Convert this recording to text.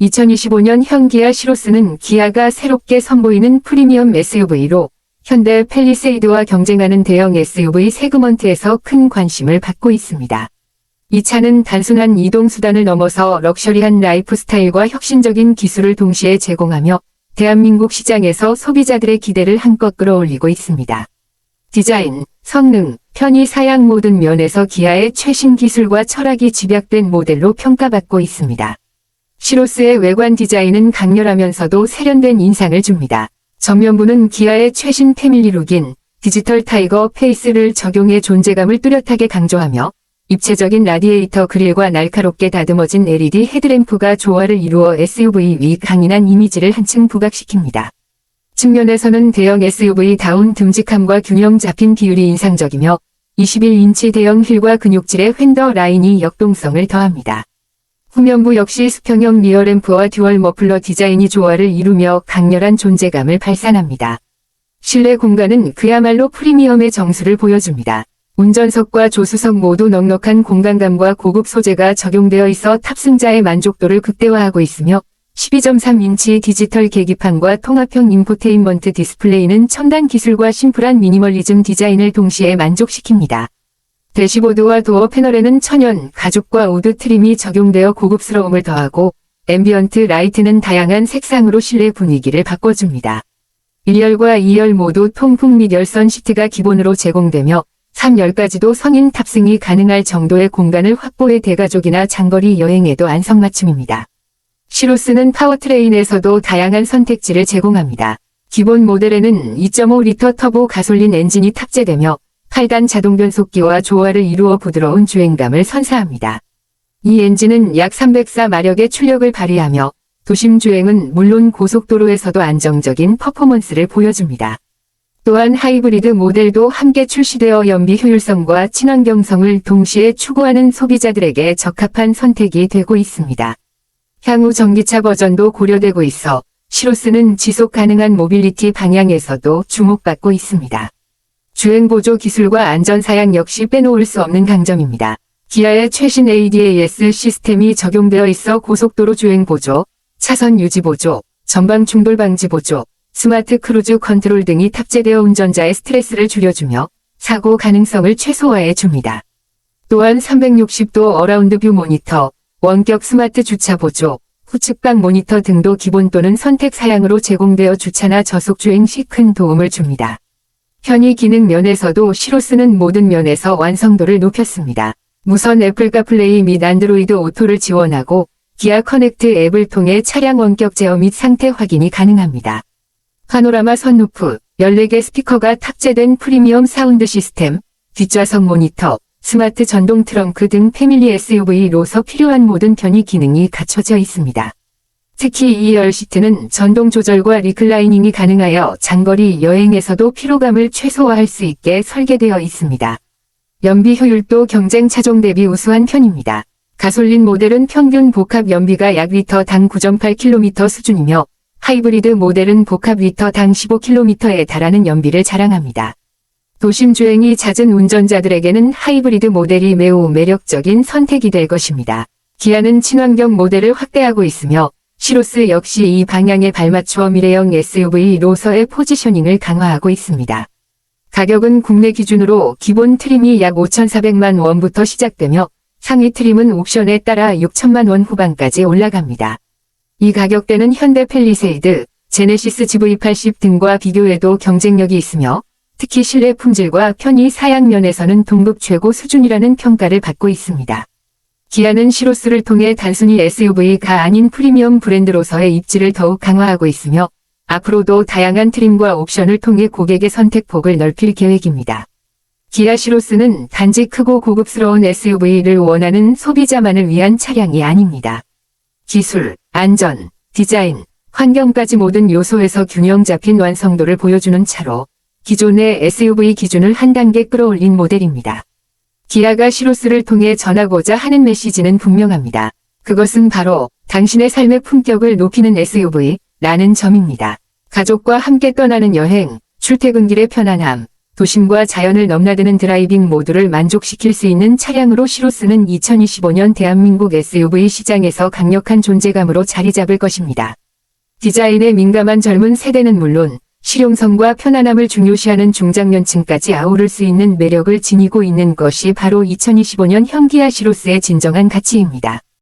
2025년 현 기아 시로스는 기아가 새롭게 선보이는 프리미엄 SUV로 현대 펠리세이드와 경쟁하는 대형 SUV 세그먼트에서 큰 관심을 받고 있습니다. 이 차는 단순한 이동수단을 넘어서 럭셔리한 라이프 스타일과 혁신적인 기술을 동시에 제공하며 대한민국 시장에서 소비자들의 기대를 한껏 끌어올리고 있습니다. 디자인, 성능, 편의 사양 모든 면에서 기아의 최신 기술과 철학이 집약된 모델로 평가받고 있습니다. 시로스의 외관 디자인은 강렬하면서도 세련된 인상을 줍니다. 전면부는 기아의 최신 패밀리룩인 디지털 타이거 페이스를 적용해 존재감을 뚜렷하게 강조하며 입체적인 라디에이터 그릴과 날카롭게 다듬어진 LED 헤드램프가 조화를 이루어 SUV 위 강인한 이미지를 한층 부각시킵니다. 측면에서는 대형 SUV다운 듬직함과 균형 잡힌 비율이 인상적이며 21인치 대형 휠과 근육질의 휀더 라인이 역동성을 더합니다. 후면부 역시 수평형 리어램프와 듀얼 머플러 디자인이 조화를 이루며 강렬한 존재감을 발산합니다. 실내 공간은 그야말로 프리미엄의 정수를 보여줍니다. 운전석과 조수석 모두 넉넉한 공간감과 고급 소재가 적용되어 있어 탑승자의 만족도를 극대화하고 있으며 12.3인치 디지털 계기판과 통합형 인포테인먼트 디스플레이는 첨단 기술과 심플한 미니멀리즘 디자인을 동시에 만족시킵니다. 대시보드와 도어 패널에는 천연, 가죽과 우드 트림이 적용되어 고급스러움을 더하고 앰비언트 라이트는 다양한 색상으로 실내 분위기를 바꿔줍니다. 1열과 2열 모두 통풍 및 열선 시트가 기본으로 제공되며 3열까지도 성인 탑승이 가능할 정도의 공간을 확보해 대가족이나 장거리 여행에도 안성맞춤입니다. 시로스는 파워트레인에서도 다양한 선택지를 제공합니다. 기본 모델에는 2.5리터 터보 가솔린 엔진이 탑재되며 8단 자동 변속기와 조화를 이루어 부드러운 주행감을 선사합니다. 이 엔진은 약 304마력의 출력을 발휘하며 도심 주행은 물론 고속도로에서도 안정적인 퍼포먼스를 보여줍니다. 또한 하이브리드 모델도 함께 출시되어 연비 효율성과 친환경성을 동시에 추구하는 소비자들에게 적합한 선택이 되고 있습니다. 향후 전기차 버전도 고려되고 있어 시로스는 지속 가능한 모빌리티 방향에서도 주목받고 있습니다. 주행보조 기술과 안전사양 역시 빼놓을 수 없는 강점입니다. 기아의 최신 ADAS 시스템이 적용되어 있어 고속도로 주행보조, 차선 유지보조, 전방 충돌 방지 보조, 스마트 크루즈 컨트롤 등이 탑재되어 운전자의 스트레스를 줄여주며 사고 가능성을 최소화해 줍니다. 또한 360도 어라운드 뷰 모니터, 원격 스마트 주차 보조, 후측방 모니터 등도 기본 또는 선택 사양으로 제공되어 주차나 저속 주행 시 큰 도움을 줍니다. 편의 기능 면에서도 시로스는 모든 면에서 완성도를 높였습니다. 무선 애플 카플레이 및 안드로이드 오토를 지원하고 기아 커넥트 앱을 통해 차량 원격 제어 및 상태 확인이 가능합니다. 파노라마 선루프, 14개 스피커가 탑재된 프리미엄 사운드 시스템, 뒷좌석 모니터, 스마트 전동 트렁크 등 패밀리 SUV로서 필요한 모든 편의 기능이 갖춰져 있습니다. 특히 2열 시트는 전동 조절과 리클라이닝이 가능하여 장거리 여행에서도 피로감을 최소화할 수 있게 설계되어 있습니다. 연비 효율도 경쟁 차종 대비 우수한 편입니다. 가솔린 모델은 평균 복합 연비가 약 리터당 9.8km 수준이며 하이브리드 모델은 복합 리터당 15km에 달하는 연비를 자랑합니다. 도심 주행이 잦은 운전자들에게는 하이브리드 모델이 매우 매력적인 선택이 될 것입니다. 기아는 친환경 모델을 확대하고 있으며 시로스 역시 이 방향에 발맞추어 미래형 SUV로서의 포지셔닝을 강화하고 있습니다. 가격은 국내 기준으로 기본 트림이 약 5,400만 원부터 시작되며 상위 트림은 옵션에 따라 6천만 원 후반까지 올라갑니다. 이 가격대는 현대 펠리세이드, 제네시스 GV80 등과 비교해도 경쟁력이 있으며 특히 실내 품질과 편의 사양 면에서는 동급 최고 수준이라는 평가를 받고 있습니다. 기아는 시로스를 통해 단순히 SUV가 아닌 프리미엄 브랜드로서의 입지를 더욱 강화하고 있으며 앞으로도 다양한 트림과 옵션을 통해 고객의 선택폭을 넓힐 계획입니다. 기아 시로스는 단지 크고 고급스러운 SUV를 원하는 소비자만을 위한 차량이 아닙니다. 기술, 안전, 디자인, 환경까지 모든 요소에서 균형 잡힌 완성도를 보여주는 차로 기존의 SUV 기준을 한 단계 끌어올린 모델입니다. 기아가 시로스를 통해 전하고자 하는 메시지는 분명합니다. 그것은 바로 당신의 삶의 품격을 높이는 SUV 라는 점입니다. 가족과 함께 떠나는 여행, 출퇴근길의 편안함, 도심과 자연을 넘나드는 드라이빙 모두를 만족시킬 수 있는 차량으로 시로스는 2025년 대한민국 SUV 시장에서 강력한 존재감으로 자리 잡을 것입니다. 디자인에 민감한 젊은 세대는 물론 실용성과 편안함을 중요시하는 중장년층까지 아우를 수 있는 매력을 지니고 있는 것이 바로 2025년 현기아 시로스의 진정한 가치입니다.